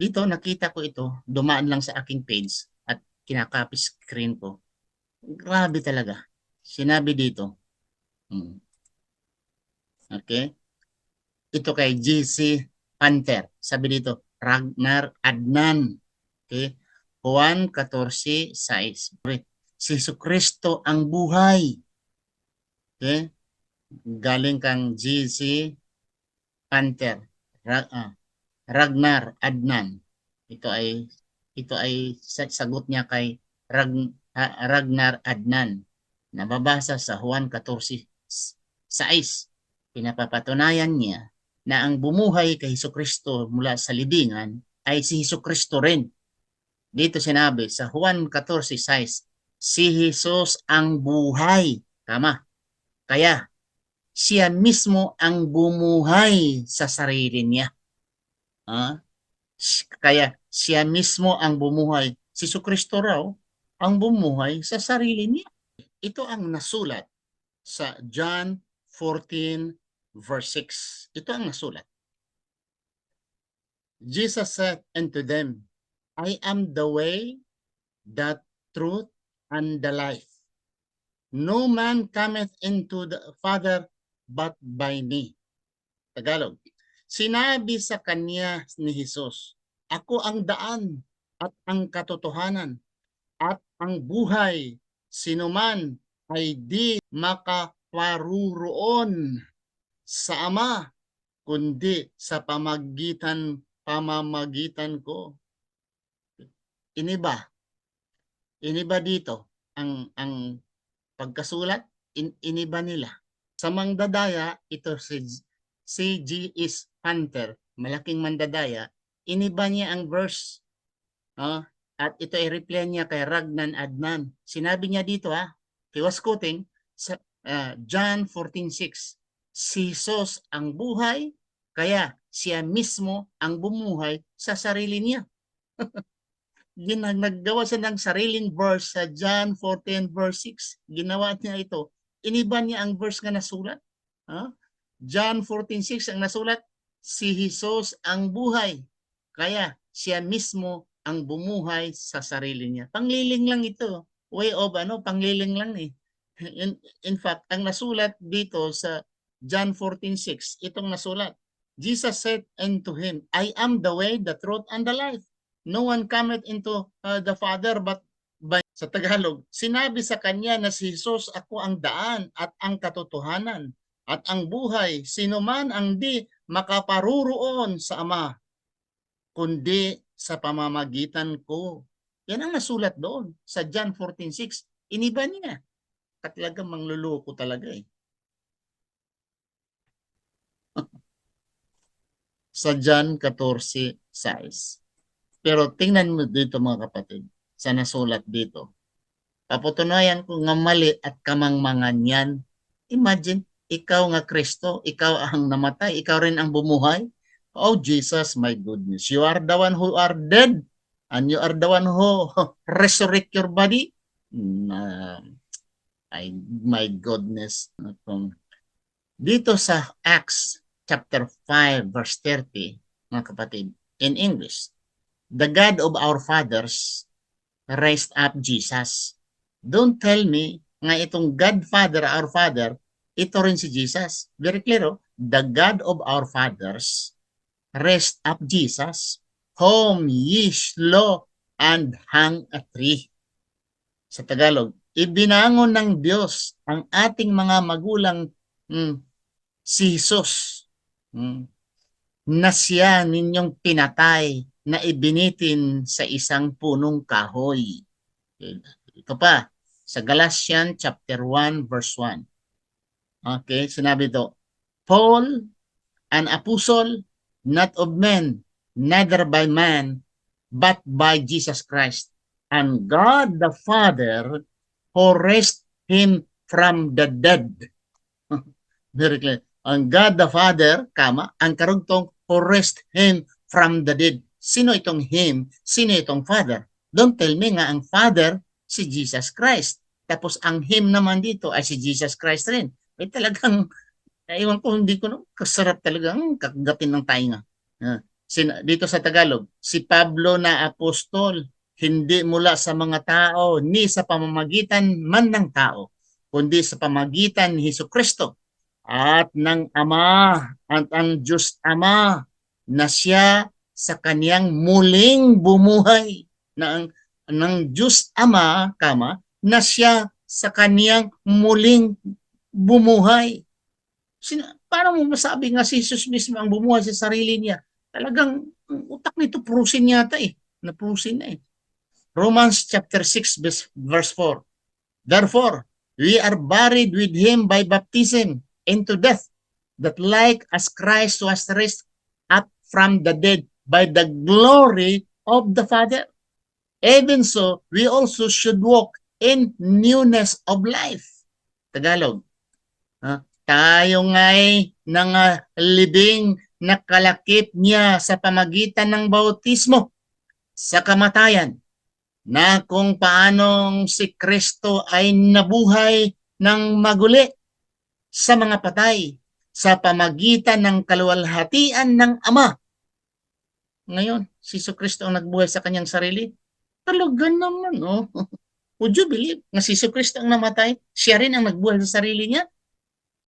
Dito, nakita ko ito, dumaan lang sa aking page at kinakopy screen ko. Grabe talaga. Sinabi dito. Hmm. Okay? Ito kay GC Panther. Sabi dito, Ragnar Adnan. Okay? Juan 14, 6. Si Kristo ang buhay. Okay? Galing kang GC Panther. Ra- ah, Ragnar Adnan. Ito ay ito ay sa- sagot niya kay Rag, ah, Ragnar Adnan. Nababasa sa Juan 14, 6. Pinapapatunayan niya na ang bumuhay kay Hesus Kristo mula sa libingan ay si Hesus Kristo rin. Dito sinabi sa Juan 14:6, si Jesus ang buhay. Tama. Kaya siya mismo ang bumuhay sa sarili niya. Ah? Kaya siya mismo ang bumuhay. Si Kristo raw ang bumuhay sa sarili niya. Ito ang nasulat sa John 14 verse 6. Ito ang nasulat. Jesus said unto them, I am the way, the truth, and the life. No man cometh into the Father but by me. Tagalog. Sinabi sa kanya ni Jesus, Ako ang daan at ang katotohanan at ang buhay. Sino man ay di makaparuroon sa Ama, kundi sa pamagitan pamamagitan ko. Iniba. Iniba dito ang ang pagkasulat in, iniba nila. Sa mangdadaya ito si si G is Hunter, malaking mandadaya, iniba niya ang verse. Ah, at ito ay reply niya kay Ragnan Adnan. Sinabi niya dito ha, he was quoting sa ah, John 14:6. Si Jesus ang buhay, kaya siya mismo ang bumuhay sa sarili niya. Gina, naggawa siya ng sariling verse sa John 14 verse 6. Ginawa niya ito. Iniba niya ang verse nga nasulat. Ha? John 14:6 ang nasulat, si Jesus ang buhay. Kaya siya mismo ang bumuhay sa sarili niya. Pangliling lang ito. Way of ano, pangliling lang eh. In, in fact, ang nasulat dito sa John 14:6, itong nasulat. Jesus said unto him, I am the way, the truth, and the life. No one cometh into uh, the Father but by sa Tagalog. Sinabi sa kanya na si Jesus ako ang daan at ang katotohanan at ang buhay. Sino man ang di makaparuroon sa Ama, kundi sa pamamagitan ko. Yan ang nasulat doon sa John 14:6. Iniba niya. At talagang mangluloko talaga eh. sa John 14:6. Pero tingnan mo dito mga kapatid, sa nasulat dito. Paputunayan ko nga mali at kamangmangan yan. Imagine, ikaw nga Kristo, ikaw ang namatay, ikaw rin ang bumuhay. Oh Jesus, my goodness, you are the one who are dead and you are the one who resurrect your body. Na, ay, my goodness. Dito sa Acts chapter 5 verse 30, mga kapatid, in English, the God of our fathers raised up Jesus. Don't tell me nga itong God Father, our Father, ito rin si Jesus. Very clear, oh? The God of our fathers raised up Jesus, whom ye slew and hung a tree. Sa Tagalog, ibinangon ng Diyos ang ating mga magulang mm, si Jesus mm, na siya ninyong pinatay na ibinitin sa isang punong kahoy. Ito pa, sa Galatians chapter 1 verse 1. Okay, sinabi ito, Paul, an apostle, not of men, neither by man, but by Jesus Christ, and God the Father, who raised him from the dead. Very clear. Ang God the Father, kama, ang karugtong, who raised him from the dead. Sino itong him? Sino itong father? Don't tell me nga ang father si Jesus Christ. Tapos ang him naman dito ay si Jesus Christ rin. Eh talagang, ewan ko, hindi ko, no, kasarap talagang kakagatin ng tainga. Dito sa Tagalog, si Pablo na apostol, hindi mula sa mga tao ni sa pamamagitan man ng tao, kundi sa pamagitan ni Hesus Kristo at ng Ama at ang Diyos Ama na siya sa kaniyang muling bumuhay na ang ng Diyos Ama, kama, na siya sa kaniyang muling bumuhay. Sino, paano mo masabi nga si Jesus mismo ang bumuhay sa sarili niya? Talagang ang utak nito prusin yata eh. Naprusin na eh. Romans chapter 6 verse- verse 4. Therefore, we are buried with him by baptism into death, that like as Christ was raised up from the dead by the glory of the Father, even so we also should walk in newness of life. Tagalog. Ha? Tayo nga'y nang libing na kalakip niya sa pamagitan ng bautismo sa kamatayan na kung paanong si Kristo ay nabuhay ng maguli sa mga patay sa pamagitan ng kaluwalhatian ng Ama. Ngayon, si Jesu Kristo ang nagbuhay sa kanyang sarili. Talaga naman, no? Would you believe na si Jesu Kristo ang namatay? Siya rin ang nagbuhay sa sarili niya?